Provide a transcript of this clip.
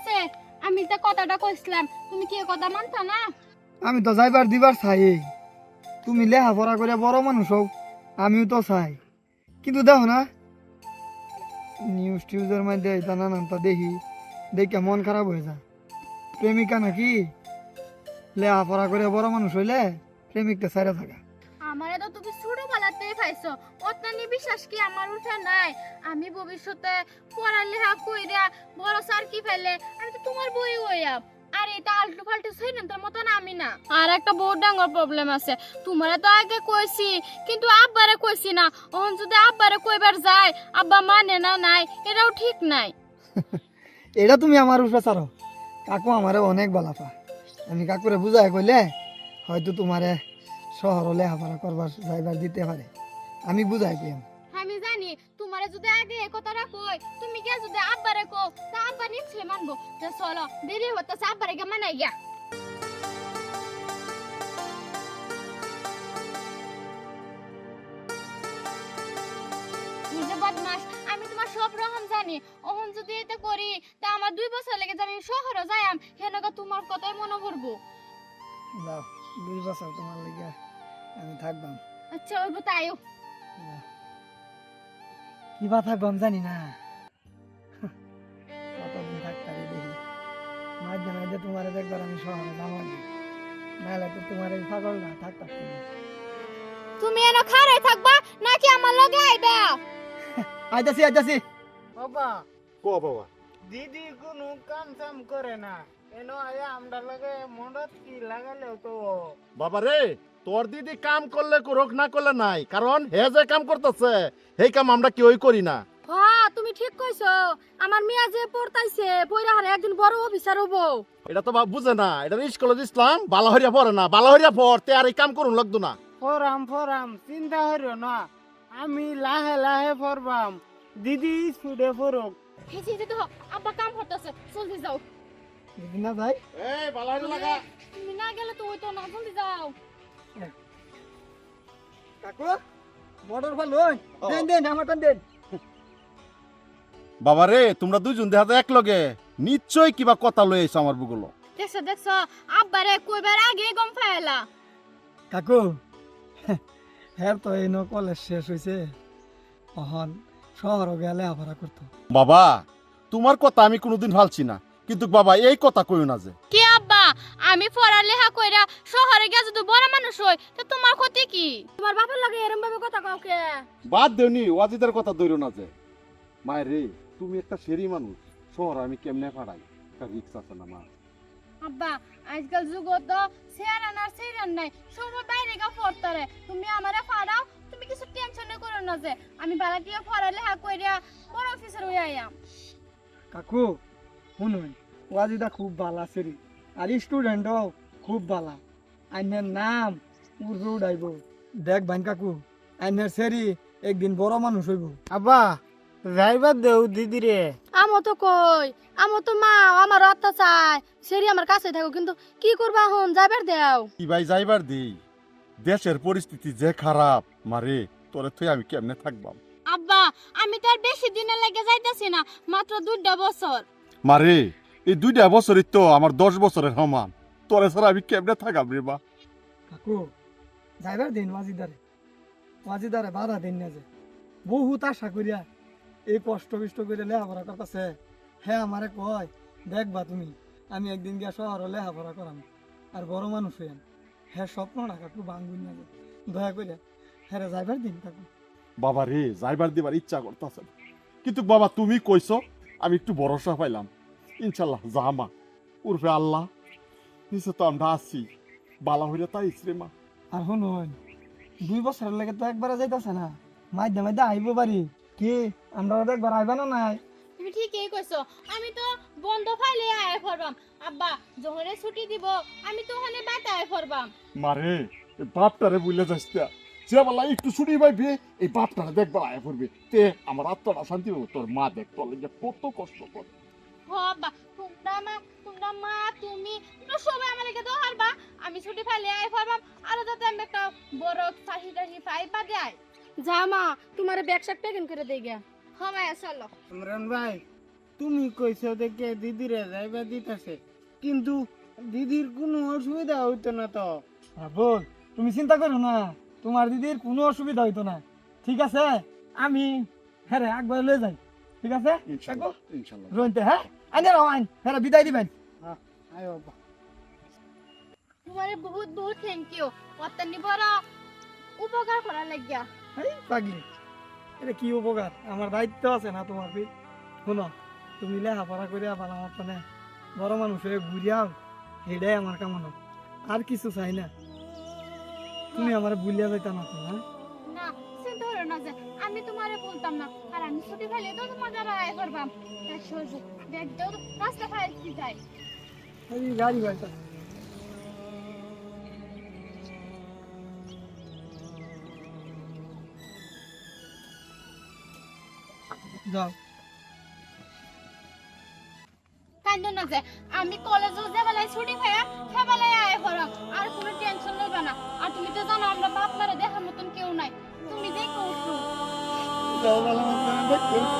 আছে? আমি তো কথাটা কইছিলাম তুমি কি কথা মানতা না? আমি তো যাইবার দিবার চাই। তুমি লেখাপড়া করে বড় মানুষ হও আমিও তো চাই। কিন্তু দেখো না নিউজ টিউজের মধ্যে এটা নানানটা দেখি দেখে মন খারাপ হয়ে যায়। প্রেমিকা নাকি? লেখাপড়া করে বড় মানুষ হইলে প্রেমিকটা সাইরা থাকা। আমারে তো তুমি ছোটবেলাতে পাইছো অতনি বিশ্বাস কি আমার উঠে নাই? আমি ভবিষ্যতে পড়ালেখা কইরা বড় স্যার কি ফেলে? আমি তো তোমার বই হইয়া আর এটা আলটু ফালটু সৈন্যদের মতন আমি না। আর একটা বহুত ডাঙর প্রবলেম আছে। তোমারে তো আগে কইছি কিন্তু আব্বারে কইছি না। ওহন যদি আব্বারে কইবার যায় আব্বা মানে না নাই এটাও ঠিক নাই। এটা তুমি আমার উপরে ছাড়ো। কাকু আমারে অনেক বালাপা আমি কাকুরে বুঝাই কইলে হয়তো তোমারে শহর লেখাপড়া করবার যাইবার দিতে পারে। আমি বুঝাই কইম আমি জানি তোমারে যদি আগে এ কথাটা কই তুমি গিয়া যদি আব্বারে কো তা আব্বা নিশ্চয় মানবো। যে চলো দেরি হতেছে আব্বারে গিয়া মানাই গিয়া। বদমাস আমি তোমার সব রকম জানি। অহন যদি এটা করি তা আমার দুই বছর লেগে যাবে শহরে যাইম হেনকা তোমার কথাই মনে পড়ব। দুই বছর তোমার লেগে আমি থাকবাম। আচ্ছা ওই তাইও। কি বা থাকবাম জানি না। কতদিন থাকতারি দেখি। মাঝে মাঝে তোমার দেখবার আমি শহরে যাব নাহলে তো তোমার এই পাগল না থাকতাম তুমি এনে খারে থাকবা নাকি আমার লগে আইবা? আইতাছি আইতাছি। বাবা। কো বাবা। দিদি কোনো কাম সাম করে না। এনো আয়া আমরা লাগে মদত কি লাগালেও তো বাবা রে! তোর দিদি কাম করলে করুক না করলে নাই কারণ হে যে কাম করতেছে সেই কাম আমরা কেউই করি না। হ্যাঁ তুমি ঠিক কইছো আমার মিয়া যে পড়তাইছে পয়রা হারে একদিন বড় অফিসার হব এটা তো বুঝে না এটা স্কুলে ইসলাম বালাহরিয়া পড়ে না বালাহরিয়া পড় তে আর এই কাম করুন লাগতো না। ফরাম ফরাম চিন্তা হইরো না আমি লাহে লাহে পড়বাম দিদি স্কুলে পড়ুক। হেসে যেতে হ আব্বা কাম করতেছে জলদি যাও। যদি না যাই এই বালাহরিয়া লাগা। তুমি না গেলে তো ওই তো না জলদি যাও। কাকু মোটর ফল লই দেন দেন আমার দেন। বাবা রে তোমরা দুজন দেখা এক লগে নিশ্চয় কিবা কথা লই আইছো আমার বুগুলো। দেখছ দেখছ আব্বারে কইবার আগে গম ফাইলা। কাকু হ্যাঁ তো এই ন কলেজ শেষ হয়েছে অহন শহর গেলে করতো। বাবা তোমার কথা আমি কোনোদিন ভালছি না। কিন্তু বাবা এই কথা কইও না যে। কি আমি পড়ালেখা কইরা শহরে গিয়ে যদি বড় মানুষ হই তো তোমার ক্ষতি কি? তোমার বাপের লাগে এরম ভাবে কথা কও কাউকে বাদ দেওনি ওয়াজিদের কথা দইরো না যে। মায়ের রে তুমি একটা সেরি মানুষ শহর আমি কেমনে ফাড়াই? একটা রিক্স আছে না মা আব্বা আজকাল যুগ তো সেরান আর সেরান নাই সবাই বাইরে গা পড়তারে তুমি আমারে ফাড়াও তুমি কিছু টেনশন করো না যে। আমি বালা দিয়ে পড়ালেখা কইরা বড় অফিসার হই আইয়াম। কাকু শুনুন ওয়াজিদা খুব ভালা সেরি। আর স্টুডেন্টও খুব ভালা আইনের নাম উড়বে উড়াইব। দেখ ভাই কাকু আইনের সেরি একদিন বড় মানুষ হইব। আব্বা যাইবার দেও দিদি রে। আমো তো কই আমো তো মা আমার অত্তা চাই সেরি আমার কাছে থাকো কিন্তু কি করবা হন? যাইবার দেও। কি ভাই যাইবার দেই? দেশের পরিস্থিতি যে খারাপ মারে তোরে তুই আমি কেমনে থাকবাম? আব্বা আমি তো আর বেশি দিনে লাগে যাইতাছি না মাত্র দুইটা বছর। মারে এই দুইটা বছরই তো আমার দশ বছরের সমান। তোরে ছাড়া আমি কেমনে থাকাম রে বা কাকু যাইবার দিন ওয়াজিদারে। ওয়াজিদারে বাধা দিন না যে। বহুত আশা করিয়া এই কষ্ট বিষ্ট করে লেখাপড়া করতেছে। হ্যাঁ আমারে কয় দেখবা তুমি আমি একদিন গিয়া শহর লেখাপড়া করাম। আর বড় মানুষ হইয়াম। হ্যাঁ স্বপ্ন না কাকু ভাঙ্গুন না। দয়া করে হ্যাঁ যাইবার দিন কাকু। বাবা রে যাইবার দিবার ইচ্ছা করতেছে কিন্তু বাবা তুমি কইছো আমি একটু ভরসা পাইলাম। ইনশাল্লাহ জামা উর্ফে আল্লাহ। নিচে তো আমরা আছি। বালা হইলে তাই রে মা আর শুনুন দুই বছরের লেগে তো একবার যাইতাছে না। মাঝে মাঝে আইব পারি। কি আমরা তো একবার আইবা না নাই? তুমি ঠিকই কইছো আমি তো বন্ধ ফাইলে আয় ফরবাম। আব্বা যখন ছুটি দিব আমি তো ওখানে বাইতে আয় ফরবাম। মারে এই বাপটারে বুঝলে যাস না যে বলা একটু ছুটি পাইবে এই বাপটারে দেখবার আয়া পড়বে তে আমার আত্মাটা শান্তি পাবো তোর মা দেখ তোর কত কষ্ট করে। হ আব্বা তোমরা মা তোমরা মা তুমি সবাই আমার লেগে তো হারবা। আমি ছুটি ফাইলে আয় ফরবাম আর যাতে আমি একটা বড় চাহি টাহি পাই বা দেয় যা মা তোমার ব্যাগ শাক প্যাকেন করে দেই গিয়া। হ্যাঁ মায়া চলো। ইমরান ভাই তুমি কইছো দেখে দিদিরে যাইবা দিতেছে কিন্তু দিদির কোনো অসুবিধা হইতো না তো। বল তুমি চিন্তা করো না তোমার দিদির কোনো অসুবিধা হইতো না। ঠিক আছে? আমি হ্যাঁ রে, একবার লয়ে যাই। ঠিক আছে? ইনশাল্লাহ ইনশাল্লাহ। রইতে হ্যাঁ? আইনে রাও আইন হ্যাঁ বিদায় দিবেন। আয়ো বাবা। তোমার বহুত বহুত থ্যাংক ইউ অত্যানি বড় উপকার করার লাগিয়া। এই পাগলি এটা কি উপকার? আমার দায়িত্ব আছে না তোমার বি শোনো তুমি লেখাপড়া করিয়া ভালো আমার মানে বড় মানুষ হয়ে ঘুরিয়াও এটাই আমার কামনা। আর কিছু চাই না। তুমি আমার ভুলিয়া যাইতা না তো হ্যাঁ? আমি তোমারে বলতাম না। আর আমি ছুটি ফেলে তো তোমার দ্বারা আয় করবাম। সরবো দেখ দেও রাস্তা ফাইল যায়। এই গাড়ি বাইতা যাও। কান্দ না যে আমি কলেজে বাপ মারে দেখার মতন